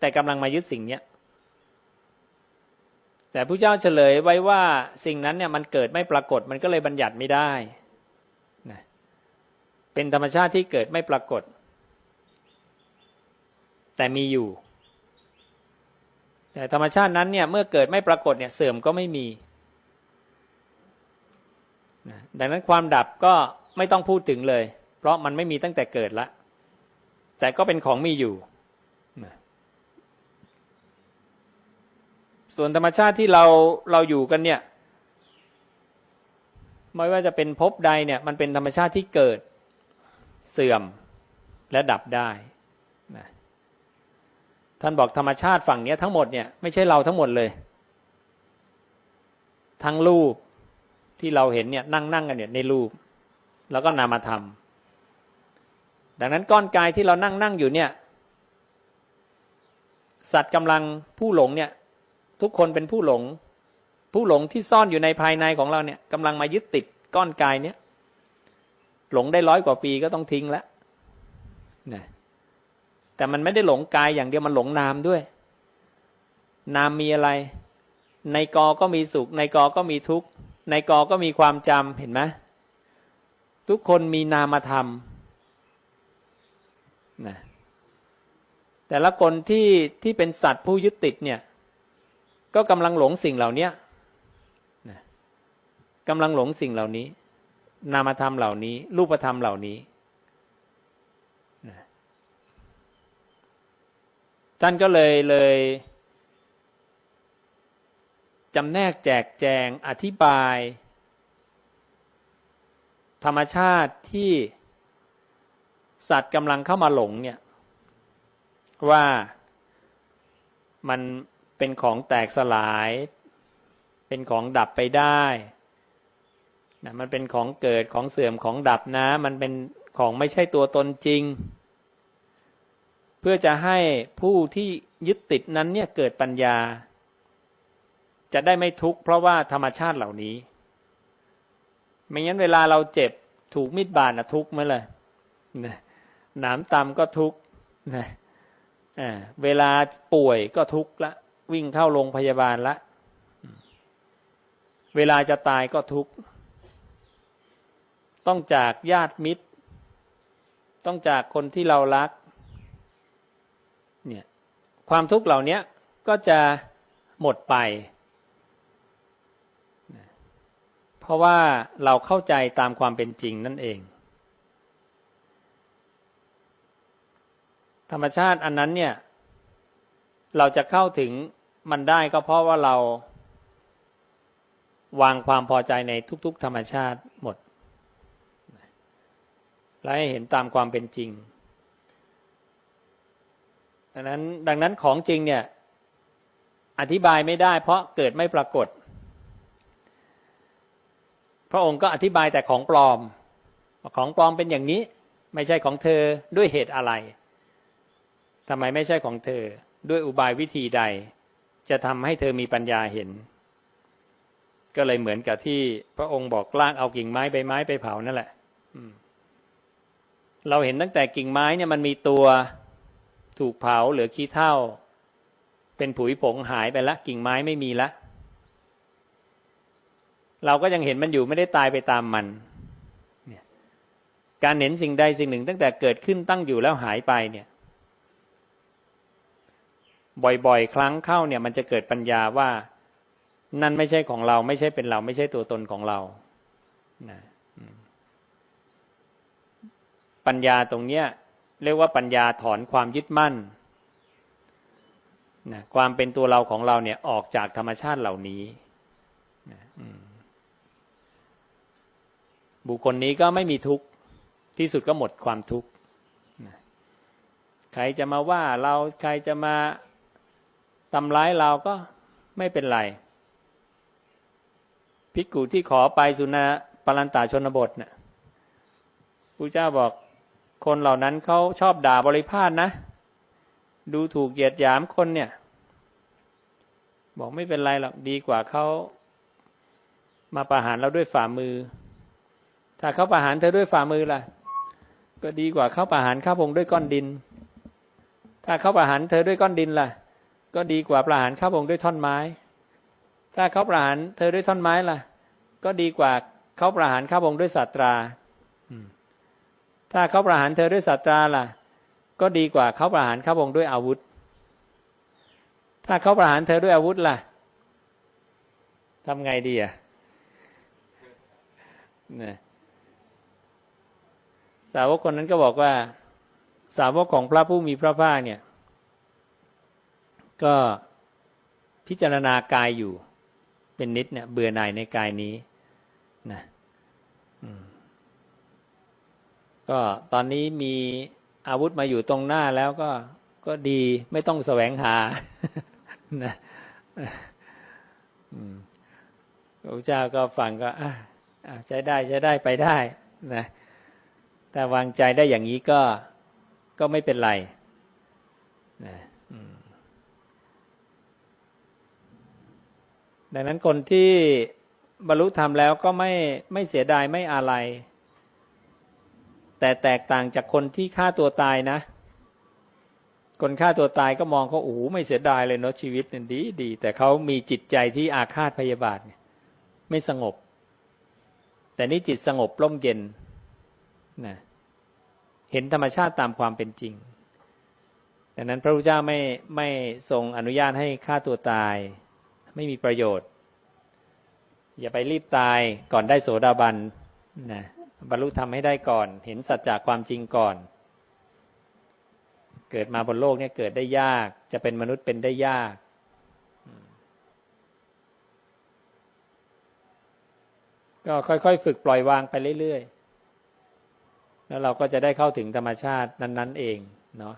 แต่กำลังมายึดสิ่งเนี้ยแต่ผู้เจ้าเฉลยไว้ว่าสิ่งนั้นเนี่ยมันเกิดไม่ปรากฏมันก็เลยบัญญัติไม่ได้นะเป็นธรรมชาติที่เกิดไม่ปรากฏ แต่มีอยู่ แต่ธรรมชาตินั้นเนี่ยเมื่อเกิดไม่ปรากฏเนี่ยเสื่อมก็ไม่มีนะดังนั้นความดับก็ไม่ต้องพูดถึงเลย เพราะมันไม่มีตั้งแต่เกิดละแต่ก็เป็นของมีอยู่นะ ส่วนธรรมชาติที่เราเราอยู่กันเนี่ย ไม่ว่าจะเป็นภพใดเนี่ย มันเป็นธรรมชาติที่เกิดเสื่อมและดับได้นะท่านบอกธรรมชาติฝั่งนี้ทั้งหมดเนี่ยไม่ใช่เราทั้งหมดเลย ทั้งรูปที่เราเห็นเนี่ยนั่งนั่งกันเนี่ยในรูป แล้วก็นามธรรม ดังนั้นก้อนกายที่เรานั่งนั่งอยู่เนี่ย สัตว์กำลังผู้หลงเนี่ย ทุกคนเป็นผู้หลง ผู้หลงที่ซ่อนอยู่ในภายในของเราเนี่ยกำลังมายึดติดก้อนกายเนี่ยหลงได้ร้อยกว่าปีก็ต้องทิ้งแล้วนะแต่มันไม่ได้หลงกายอย่างเดียวมันหลงนามด้วย นามมีอะไร ในกอก็มีสุข ในกอก็มีทุกข์ ในกอก็มีความจำเห็นไหมทุกคนมีนามธรรมนะแต่ละคนที่ที่เป็นสัตว์ผู้ยึดติดเนี่ย ก็กำลังหลงสิ่งเหล่านี้นะกำลังหลงสิ่งเหล่านี้ นามธรรมเหล่านี้ รูปธรรมเหล่านี้ท่านก็เลยเลยจำแนกแจกแจงอธิบาย ธรรมชาติที่สัตว์กำลังเข้ามาหลงเนี่ยว่ามัน เป็นของแตกสลาย เป็นของดับไปได้นะมันเป็นของเกิดของเสื่อมของดับนะ มันเป็นของไม่ใช่ตัวตนจริง เพื่อจะให้ผู้ที่ยึดติดนั้นเนี่ยเกิดปัญญา จะได้ไม่ทุกข์เพราะว่าธรรมชาติเหล่านี้ ไม่งั้นเวลาเราเจ็บถูกมีดบาดนะทุกข์ไหมเลยนะหนามตำก็ทุกข์นะเวลาป่วยก็ทุกข์ละ วิ่งเข้าโรงพยาบาลละ เวลาจะตายก็ทุกข์ ต้องจากญาติมิตร ต้องจากคนที่เรารัก เนี่ย ความทุกข์เหล่านี้ก็จะหมดไป เพราะว่าเราเข้าใจตามความเป็นจริงนั่นเอง ธรรมชาติอันนั้นเนี่ยเราจะเข้าถึง มันได้ก็เพราะว่าเรา วางความพอใจในทุก ๆ ธรรมชาติหมด และให้เห็นตามความเป็นจริง ดังนั้นดังนั้นของจริงเนี่ย อธิบายไม่ได้ เพราะเกิดไม่ปรากฏ พระองค์ก็อธิบายแต่ของปลอม ของปลอมเป็นอย่างนี้ ไม่ใช่ของเธอด้วยเหตุอะไรทำไมไม่ใช่ของเธอด้วยอุบายวิธีใด จะทำให้เธอมีปัญญาเห็น ก็เลยเหมือนกับที่พระองค์บอกลากเอากิ่งไม้ใบไม้ไปเผานั่นแหละเราเห็นตั้งแต่กิ่งไม้เนี่ยมันมีตัวถูกเผาเหลือขี้เท่าเป็นผุยผงหายไปละ กิ่งไม้ไม่มีละเราก็ยังเห็นมันอยู่ไม่ได้ตายไปตามมัน การเห็นสิ่งใดสิ่งหนึ่ง ตั้งแต่เกิดขึ้นตั้งอยู่แล้วหายไปเนี่ย บ่อยๆ ครั้งเข้าเนี่ยมันจะเกิดปัญญาว่านั่นไม่ใช่ของเราไม่ใช่เป็นเราไม่ใช่ตัวตนของเรานะปัญญาตรงเนี้ยเรียกว่าปัญญาถอนความยึดมั่นนะความเป็นตัวเราของเราเนี่ยออกจากธรรมชาติเหล่านี้นะบุคคลนี้ก็ไม่มีทุกข์ที่สุดก็หมดความทุกข์นะใครจะมาว่าเราใครจะมา ทำร้ายเราก็ไม่เป็นไรภิกขุที่ขอไปสุนปรันตาชนบทนะ่ะพระเจ้าบอกคนเหล่านั้นเขาชอบด่าบริพาทนะ ดูถูกเหยียดหยามคนเนี่ย บอกไม่เป็นไรหรอกดีกว่าเขามาประหารเราด้วยฝ่ามือ ถ้าเขาประหารเธอด้วยฝ่ามือล่ะ ก็ดีกว่าเขาประหารข้าพงด้วยก้อนดิน ถ้าเขาประหารเธอด้วยก้อนดินล่ะ ก็ดีกว่าประหารข้าพงด้วยท่อนไม้ ถ้าเขาประหารเธอด้วยท่อนไม้ล่ะ ก็ดีกว่าเขาประหารข้าพงด้วยสัตราถ้าเขาประหารเธอด้วยสัตราล่ะ ก็ดีกว่าเขาประหารข้าพงด้วยอาวุธ ถ้าเขาประหารเธอด้วยอาวุธล่ะทำไงดีอะนี่สาวกคนนั้นก็บอกว่า สาวกของพระผู้มีพระภาคเนี่ย ก็พิจารณากายอยู่ เป็นนิดเนี่ย เบื่อหน่ายในกายนี้นะก็ตอนนี้มีอาวุธมาอยู่ตรงหน้าแล้วก็ก็ดีไม่ต้องแสวงหานะอืมพระเจ้าก็ฟังก็ใช้ได้ใช้ได้ไปได้นะถ้าวางใจได้อย่างนี้ก็ก็ไม่เป็นไรนะอืม ดังนั้นคนที่บรรลุธรรมแล้วก็ไม่ไม่เสียดายไม่อะไร แต่แตกต่างจากคนที่ฆ่าตัวตายนะ คนฆ่าตัวตายก็มองเขาโอ้โหไม่เสียดายเลยเนาะชีวิตเนี่ยดีดี แต่เขามีจิตใจที่อาฆาตพยาบาทไม่สงบ แต่นี่จิตสงบร่มเย็นนะเห็นธรรมชาติตามความเป็นจริงดังนั้นพระพุทธเจ้าไม่ไม่ทรงอนุญาตให้ฆ่าตัวตาย ไม่มีประโยชน์ อย่าไปรีบตายก่อนได้โสดาบันนะบรรลุธรรมให้ได้ก่อน เห็นสัจจะความจริงก่อน เกิดมาบนโลกเนี่ยเกิดได้ยาก จะเป็นมนุษย์เป็นได้ยากก็ค่อยๆ ฝึกปล่อยวางไปเรื่อยๆ แล้วเราก็จะได้เข้าถึงธรรมชาตินั้น ๆ เองเนาะ